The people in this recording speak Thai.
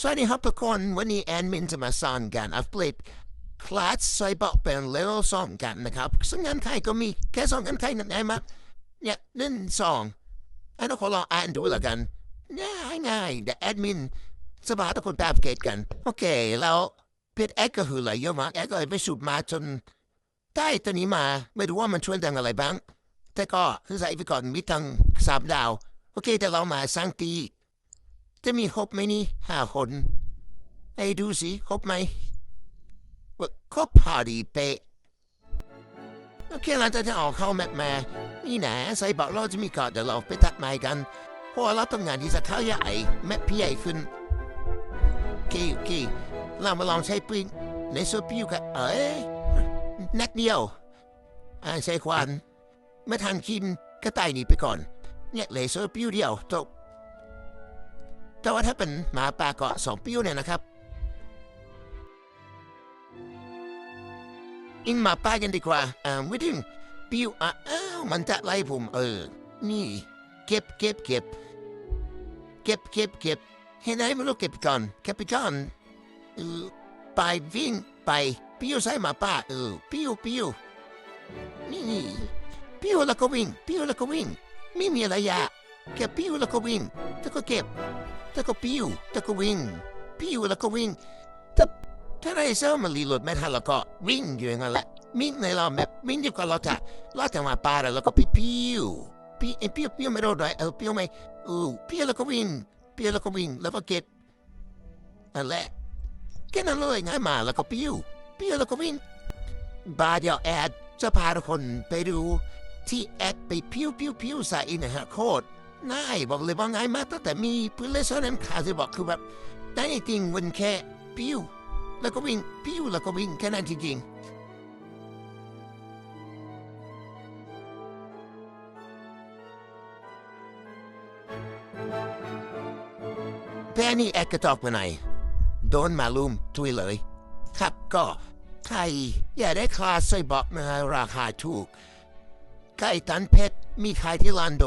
สวัสดีครับทุกคนวันนี้แอนมินจะมาสอนกันอัปเดตคลาสใส่บอกเป็นเลเวลสองกันนะครับซึ่งงานไทยก็มีแค่สองงานไทยนั่นเองมั้เนี่ยหนึ่งสองอันนี้ขอลองอ่านดูแล้วกันง่ายง่ายเดแอดมินจะมาให้ทุกคนแบบเกตกันโอเคแล้วเพจแอดก็คืออะไรเยอะมากแอดก็ไปสูบมาจนได้ตัวนี้มาไม่รู้ว่ามันช่วยดังอะไรบ้างแต่ก็ใส่ไปก่อนมีทั้งสามดาวโอเคแต่เรามาสร้างตี จะมีครบไหมนี่ห้าคนไอ้ดูสิครบไหมว่าครบพอดีเป๊ะโอเคหลังจากที่ออกเข้าแมปมานี่นะใส่บอกเราจะมีกอนเดี๋ยวเราไปตัดไม้กันเพราะเราต้องงานที่จะเข้าใหญ่แมปพี่ใหญ่ขึ้นโอเคโอเคเรามาลองใช้ปืนในโซปิวกันเอ้ยนัดเดียวอ่าใช้ควันไม่ทันกินก็ตายหนีไปก่อนเนี่ยเลเซอร์ปิ้วเดียวจบ แต่ว่าถ้าเป็นหมาป่าเกาะสองปิ้วเนี่ยนะครับอิงหมาป่ากันดีกว่าอ่าไม่ถึงปิ้วอะอ้าวมันจะไล่ผมเออ นี่ เก็บเก็บเก็บเก็บเก็บเก็บเห็นไหมไม่รู้เก็บก่อนเก็บไปก่อนเออไปวิ่งไปปิ้วใส่หมาป่าเออปิ้วปิ้วนี่นี่ปิ้วแล้วก็วิ่งปิ้วแล้วก็วิ่งไม่มีอะไรยากแค่ปิ้วแล้วก็วิ่งแล้วก็เก็บ แล้วก็ปิ้วแล้วก็วิ่งปิ้วแล้วก็วิ่งถ้าถ้าไรเซอร์มันรีโหลดไม่ทันแล้วก็วิ่งอยู่อย่างนั้นแหละวิ่งในรอบแบบวิ่งอยู่กับเราจะเราจะมาปาแล้วก็ปิ้วปิ้วปิ้วปิ้วไม่รู้ด้วยเออปิ้วไม่เออปิ้วแล้วก็วิ่งปิ้วแล้วก็วิ่งแล้วก็เก็บนั่นแหละแค่นั้นเลยง่ายมาแล้วก็ปิ้วปิ้วแล้วก็วิ่งบาเดียวแอดจะพาทุกคนไปดูที่แอดไปปิ้วปิ้วปิ้วใส่นะฮะโคตร ง่ายบอกเลยว่าง่ายมากตั้งแต่มีเพื้นเลเซอร์นั้นขาจะบอกคือแบบได้จริงวันแค่ปิ้วแล้วก็วิ่งปิ้วแล้วก็วิ่งแค่นั้นจริงๆแพนี่แอดกระจอกไปไหนโดนมาลุมทุยเลย ครับก็ใครอยากได้คลาสใส่บอกนะฮะราคาถูกไก่ตันเพชร มีขายที่ลานโด